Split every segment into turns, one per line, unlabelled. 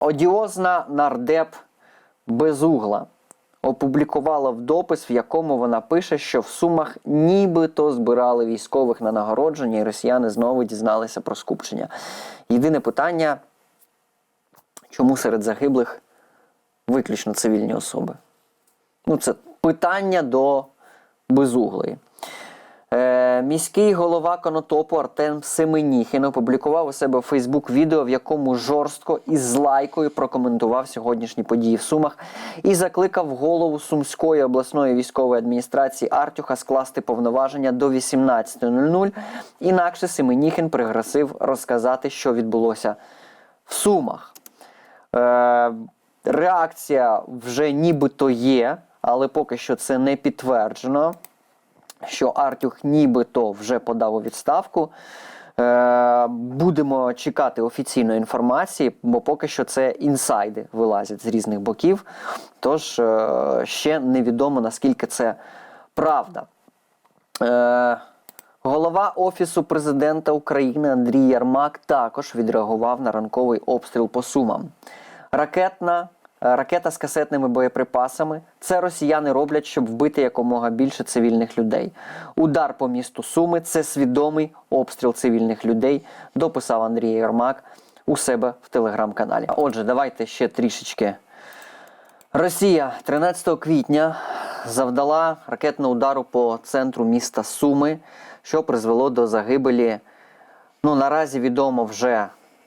Одіозна нардеп Безугла опублікувала в допис, в якому вона пише, що в Сумах нібито збирали військових на нагородження, і росіяни знову дізналися про скупчення. Єдине питання, чому серед загиблих виключно цивільні особи? Ну, це питання до безуглої. Е, міський голова Конотопу Артем Семеніхін опублікував у себе у Фейсбук відео, в якому жорстко і з лайкою прокоментував сьогоднішні події в Сумах і закликав голову Сумської обласної військової адміністрації Артюха скласти повноваження до 18.00. Інакше Семеніхін пригрозив розказати, що відбулося в Сумах. Е, реакція вже нібито є, але поки що це не підтверджено що Артюх нібито вже подав у відставку. Е, Будемо чекати офіційної інформації, бо поки що це інсайди вилазять з різних боків. Тож е, ще невідомо наскільки це правда. Е, Голова Офісу президента України Андрій Ярмак також відреагував на ранковий обстріл по Сумам. Ракетна ракета з касетними боєприпасами. Це росіяни роблять, щоб вбити якомога більше цивільних людей. Удар по місту Суми це свідомий обстріл цивільних людей. Дописав Андрій Ярмак у себе в телеграм-каналі. Отже, давайте ще трішечки. Росія 13 квітня завдала ракетного удару по центру міста Суми, що призвело до загибелі. Ну, наразі відомо вже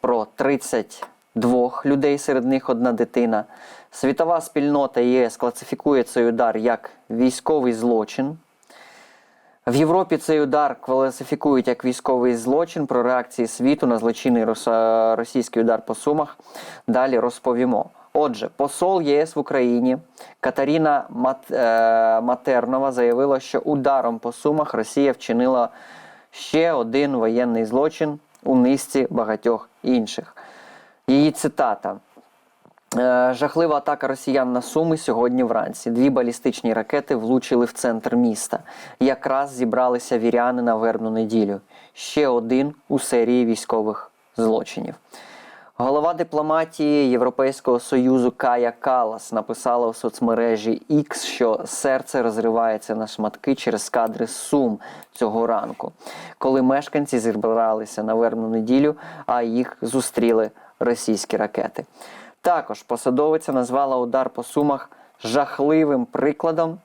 про 32 людей, серед них одна дитина. Світова спільнота ЄС класифікує цей удар як військовий злочин. В Європі цей удар класифікують як військовий злочин про реакції світу на злочинний російський удар по Сумах. Далі розповімо. Отже, посол ЄС в Україні Катаріна Мат, е, Матернова заявила, що ударом по Сумах Росія вчинила ще один воєнний злочин у низці багатьох інших. Її цитата. Е, Жахлива атака росіян на Суми сьогодні вранці. Дві балістичні ракети влучили в центр міста. Якраз зібралися віряни на вербну неділю. Ще один у серії військових злочинів. Голова дипломатії Європейського союзу Кая Калас написала у соцмережі X, що серце розривається на шматки через кадри Сум цього ранку, коли мешканці зібралися на вербну неділю, а їх зустріли російські ракети. Також посадовиця назвала удар по сумах жахливим прикладом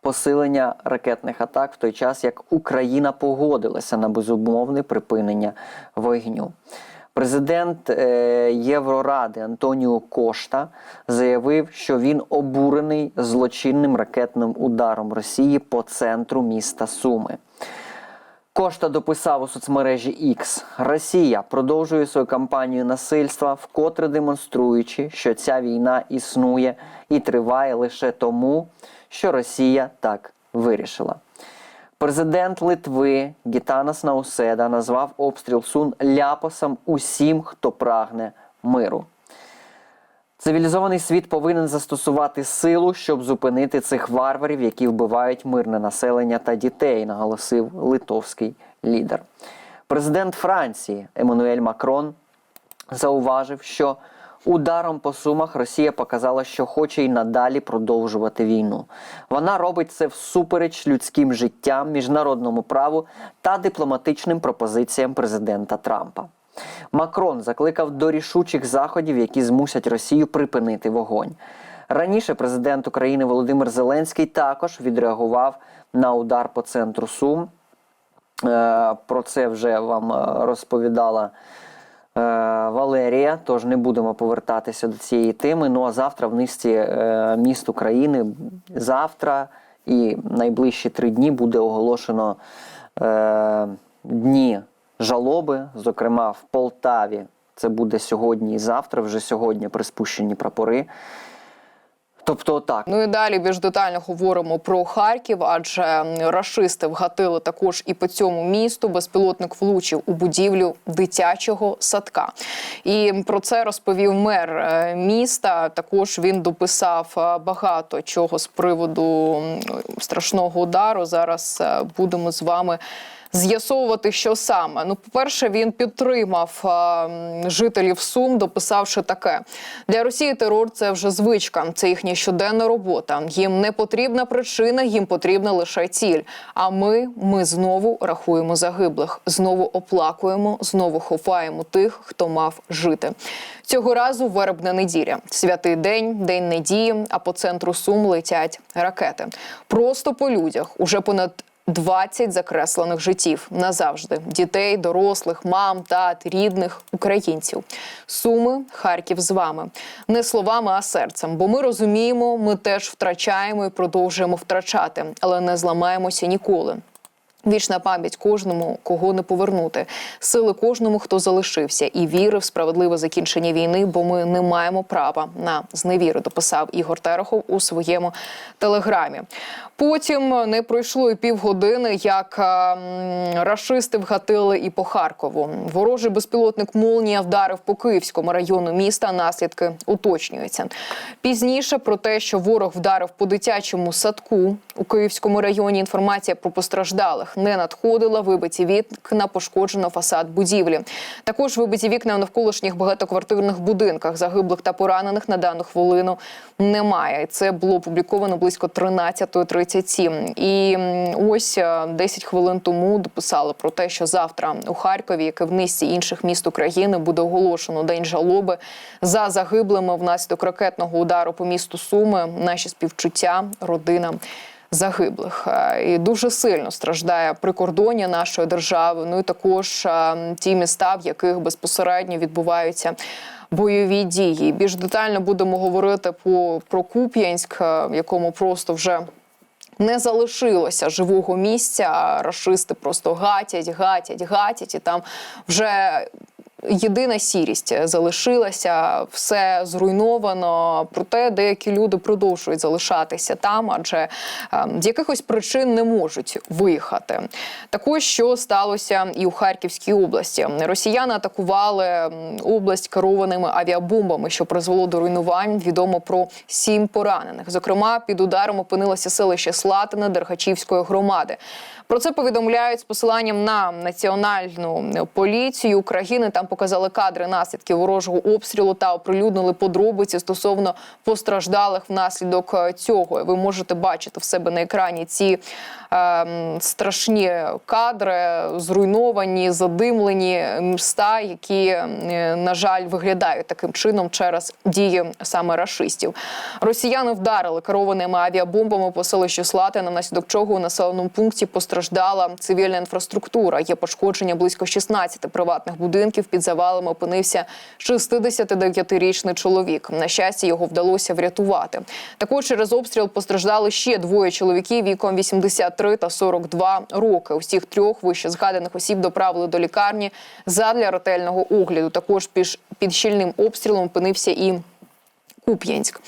посилення ракетних атак в той час, як Україна погодилася на безумовне припинення вогню. Президент е, Євроради Антоніо Кошта заявив, що він обурений злочинним ракетним ударом Росії по центру міста Суми. Кошта дописав у соцмережі X. Росія продовжує свою кампанію насильства, вкотре демонструючи, що ця війна існує і триває лише тому, що Росія так вирішила. Президент Литви Гітанас Науседа назвав обстріл Сун ляпосом усім, хто прагне миру. Цивілізований світ повинен застосувати силу, щоб зупинити цих варварів, які вбивають мирне населення та дітей, наголосив литовський лідер. Президент Франції Еммануель Макрон зауважив, що ударом по сумах Росія показала, що хоче й надалі продовжувати війну. Вона робить це всупереч людським життям, міжнародному праву та дипломатичним пропозиціям президента Трампа. Макрон закликав до рішучих заходів, які змусять Росію припинити вогонь. Раніше президент України Володимир Зеленський також відреагував на удар по центру Сум. Е, Про це вже вам е, розповідала е, Валерія, тож не будемо повертатися до цієї теми. Ну а завтра в низці міст України завтра і найближчі три дні буде оголошено дні жалоби. Зокрема, в Полтаві це буде сьогодні і завтра, вже сьогодні приспущені прапори. Тобто, так.
Ну і далі більш детально говоримо про Харків, адже рашисти вгатили також і по цьому місту. Безпілотник влучив у будівлю дитячого садка. І про це розповів мер е, міста. Також він дописав е, багато чого з приводу страшного удару. Зараз е, будемо з вами з'ясовувати, що саме. Ну, по-перше, він підтримав м, жителів Сум, дописавши таке: для Росії терор це вже звичка, це їхня щоденна робота. Їм не потрібна причина, їм потрібна лише ціль. А ми, ми знову рахуємо загиблих, знову оплакуємо, знову ховаємо тих, хто мав жити. Цього разу вербна неділя, святий день, день недії. А по центру Сум летять ракети. Просто по людях уже понад 20 закреслених життів назавжди дітей, дорослих, мам, тат, рідних українців. Суми, Харків з вами не словами, а серцем. Бо ми розуміємо, ми теж втрачаємо і продовжуємо втрачати, але не зламаємося ніколи. Вічна пам'ять кожному, кого не повернути, сили кожному, хто залишився, і віри в справедливе закінчення війни, бо ми не маємо права на зневіру. Дописав Ігор Терехов у своєму телеграмі. Потім не пройшло і півгодини, як ем, рашисти вгатили і по Харкову. Ворожий безпілотник Молнія вдарив по Київському району міста. Наслідки уточнюються. Пізніше про те, що ворог вдарив по дитячому садку у Київському районі. Інформація про постраждалих не надходила. Вибиті вікна пошкоджено фасад будівлі. Також вибиті вікна в навколишніх багатоквартирних будинках. Загиблих та поранених на дану хвилину немає. Це було опубліковано близько 13.37. І ось е, 10 хвилин тому дописали про те, що завтра у Харкові, як і в низці інших міст України, буде оголошено день жалоби за загиблими внаслідок ракетного удару по місту Суми. Наші співчуття родинам. Загиблих Е, і дуже сильно страждає прикордоння нашої держави. Ну і також е, ті міста, в яких безпосередньо відбуваються бойові дії. Більш детально будемо говорити по про Куп'янськ, е, в якому просто вже не залишилося живого місця. Рашисти просто гатять, гатять, гатять, і там вже. Єдина сірість залишилася, все зруйновано. Проте деякі люди продовжують залишатися там, адже е, з якихось причин не можуть виїхати. Також що сталося і у Харківській області. Росіяни атакували область керованими авіабомбами, що призвело до руйнувань. Відомо про сім поранених. Зокрема, під ударом опинилося селище Слатине Дерхачівської громади. Про це повідомляють з посиланням на національну поліцію України. Там показали кадри наслідків ворожого обстрілу та оприлюднили подробиці стосовно постраждалих внаслідок е, цього. Ви можете бачити в себе на екрані ці ем, страшні кадри, зруйновані, задимлені міста, які, е, на жаль, виглядають таким чином через дії саме рашистів. Росіяни вдарили керованими авіабомбами по селищу Слатина, внаслідок чого у населеному пункті постраждала цивільна інфраструктура. Є пошкодження близько 16 приватних будинків. Під завалами опинився 69-річний чоловік. На щастя, його вдалося врятувати. Також через обстріл постраждали ще двоє чоловіків віком 83 та 42 роки. Усіх трьох вище згаданих осіб доправили до лікарні задля ретельного огляду. Також під, під щільним обстрілом опинився і Куп'янськ.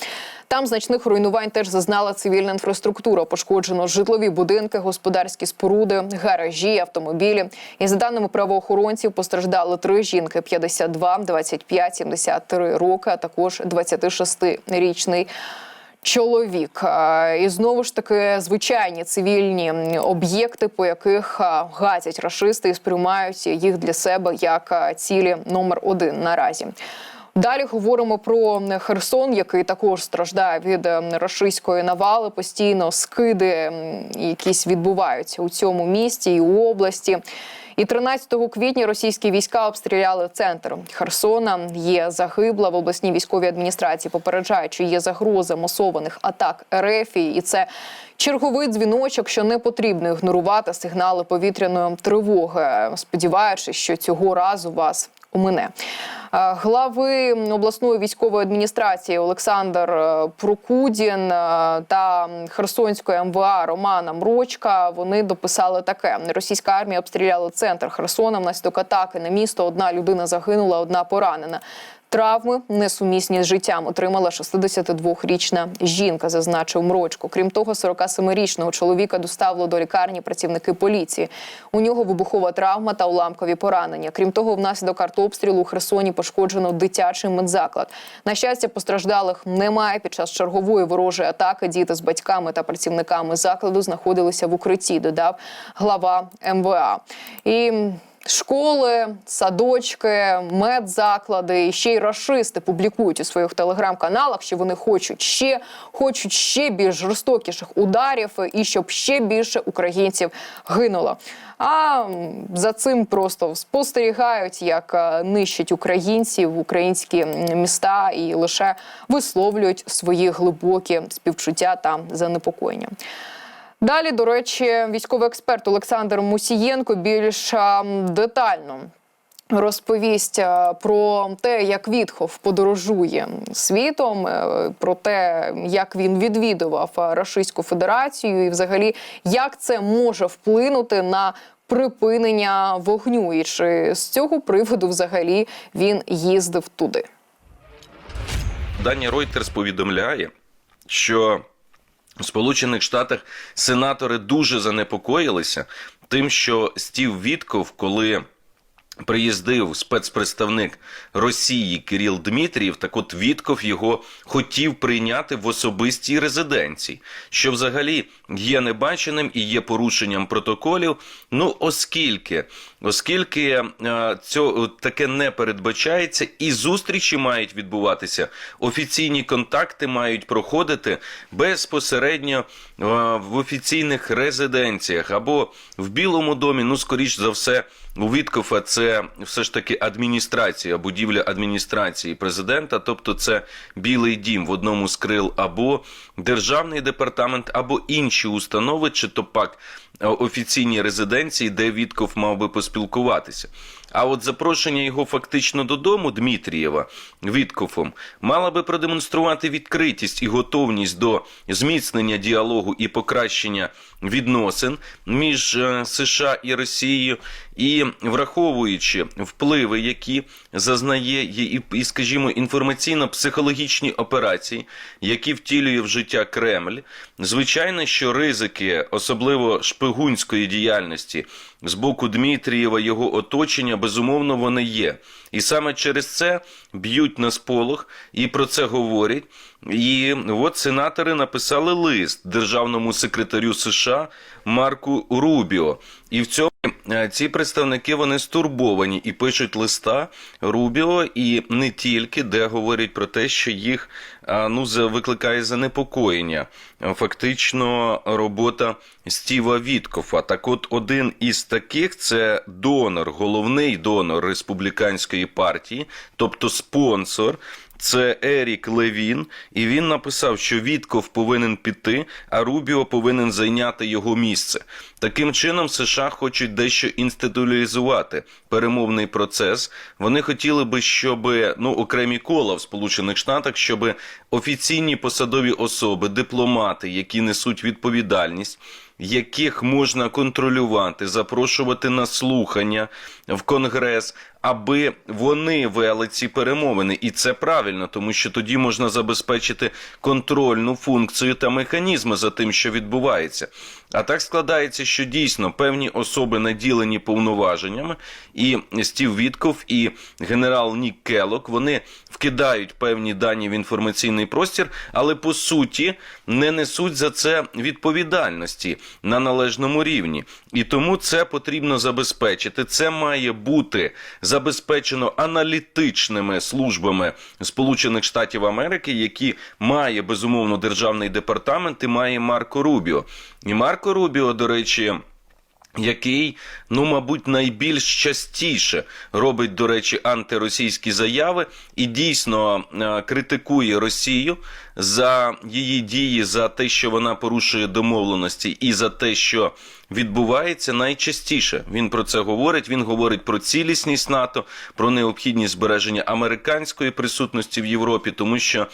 Там значних руйнувань теж зазнала цивільна інфраструктура. Пошкоджено житлові будинки, господарські споруди, гаражі, автомобілі. І за даними правоохоронців, постраждали три жінки: 52, 25, 73 роки, а також 26-річний. Чоловік і знову ж таки звичайні цивільні об'єкти, по яких гатять рашисти і сприймають їх для себе як цілі номер один наразі. Далі говоримо про Херсон, який також страждає від е, рашистської навали. Постійно скиди якісь відбуваються у цьому місті і у області. І 13 квітня російські війська обстріляли центр Херсона. Є загибла в обласній військовій адміністрації. Попереджають, що є загроза масованих атак РФ, і це черговий дзвіночок, що не потрібно ігнорувати сигнали повітряної тривоги, сподіваючись, що цього разу вас умине. Глави обласної військової адміністрації Олександр е, Прокудін е, та Херсонської МВА Романа Мрочка вони дописали таке: російська армія обстріляла центр Херсона внаслідок атаки на місто. Одна людина загинула, одна поранена. Травми несумісні з життям отримала 62-річна жінка, зазначив Мрочко. Крім того, 47-річного чоловіка доставили до лікарні працівники поліції. У нього вибухова травма та уламкові поранення. Крім того, внаслідок артобстрілу у Херсоні пошкоджено дитячий медзаклад. На щастя, постраждалих немає. Під час чергової ворожої атаки діти з батьками та працівниками закладу знаходилися в укритті. Додав глава МВА. І Школи, садочки, медзаклади і ще й рашисти публікують у своїх телеграм-каналах, що вони хочуть ще, хочуть ще більш жорстокіших ударів і щоб ще більше українців гинуло. А за цим просто спостерігають, як е, нищать українців, українські міста і лише висловлюють свої глибокі співчуття та занепокоєння. Далі, до речі, військовий експерт Олександр Мусієнко більш детально. Розповість про те, як Вітхов подорожує світом, е, про те, як він відвідував а, Російську Федерацію, і взагалі як це може вплинути на припинення вогню, і чи з цього приводу взагалі він їздив туди.
Дані Reuters повідомляє, що в Сполучених Штатах сенатори дуже занепокоїлися тим, що Стів Вітков, коли приїздив спецпредставник Росії Кирил Дмитрієв, так от Вітков його хотів прийняти в особистій резиденції, що взагалі є небаченим і є порушенням протоколів. Ну, оскільки, оскільки е, цього таке не передбачається, і зустрічі мають відбуватися, офіційні контакти мають проходити безпосередньо е, в офіційних резиденціях або в Білому домі, ну, скоріш за все, у Віткофа це все ж таки адміністрація, будівля адміністрації президента, тобто це Білий дім в одному з крил або державний департамент, або інші установи, чи то пак е, офіційні резиденції, де Вітков мав би поспілкуватися. А от запрошення його фактично додому Дмитрієва Віткофом мала би продемонструвати відкритість і готовність до зміцнення діалогу і покращення відносин між е, США і Росією, і враховуючи впливи, які зазнає і, і скажімо, інформаційно-психологічні операції, які втілює в життя Кремль, звичайно, що ризики, особливо шпигунської діяльності з боку Дмитрієва, його оточення, безумовно, вони є. І саме через це б'ють на сполох і про це говорять. І от сенатори написали лист державному секретарю США Марку Рубіо. І в цьому е, ці представники вони стурбовані і пишуть листа Рубіо, і не тільки, де говорять про те, що їх ну викликає занепокоєння. Е, Фактично робота Стіва Віткофа. Так, от один із таких це донор, головний донор республіканської партії, тобто спонсор. Це Ерік Левін, і він написав, що Вітков повинен піти, а Рубіо повинен зайняти його місце. Таким чином, США хочуть дещо інституалізувати перемовний процес. Вони хотіли би, щоб ну окремі кола в Сполучених Штатах, щоб офіційні посадові особи, дипломати, які несуть відповідальність. Яких можна контролювати, запрошувати на слухання в конгрес, аби вони вели ці перемовини, і це правильно, тому що тоді можна забезпечити контрольну функцію та механізми за тим, що відбувається. А так складається, що дійсно певні особи наділені повноваженнями, і Стів Вітков, і генерал Нік Келок вони вкидають певні дані в інформаційний простір, але по суті не несуть за це відповідальності на належному рівні. І тому це потрібно забезпечити. Це має бути забезпечено аналітичними службами Сполучених Штатів Америки, які має безумовно державний департамент і має Марко Рубіо. І Марко Рубіо, до речі. Який, ну, мабуть, найбільш частіше робить, до речі, антиросійські заяви і дійсно е, критикує Росію за її дії, за те, що вона порушує домовленості, і за те, що відбувається найчастіше. Він про це говорить. Він говорить про цілісність НАТО, про необхідність збереження американської присутності в Європі, тому що.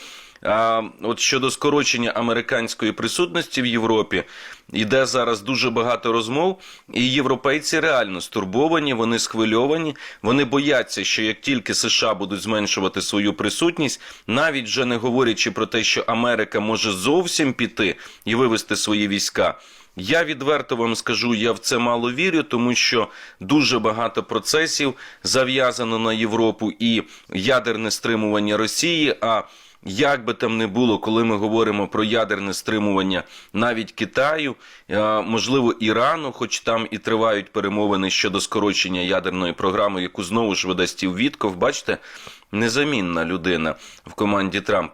А от щодо скорочення американської присутності в Європі, іде зараз дуже багато розмов, і європейці реально стурбовані, вони схвильовані, вони бояться, що як тільки США будуть зменшувати свою присутність, навіть вже не говорячи про те, що Америка може зовсім піти і вивести свої війська. Я відверто вам скажу, я в це мало вірю, тому що дуже багато процесів зав'язано на Європу і ядерне стримування Росії. А як би там не було, коли ми говоримо про ядерне стримування навіть Китаю, можливо, Ірану, хоч там і тривають перемовини щодо скорочення ядерної програми, яку знову ж веде Вітков, бачите, незамінна людина в команді Трампа.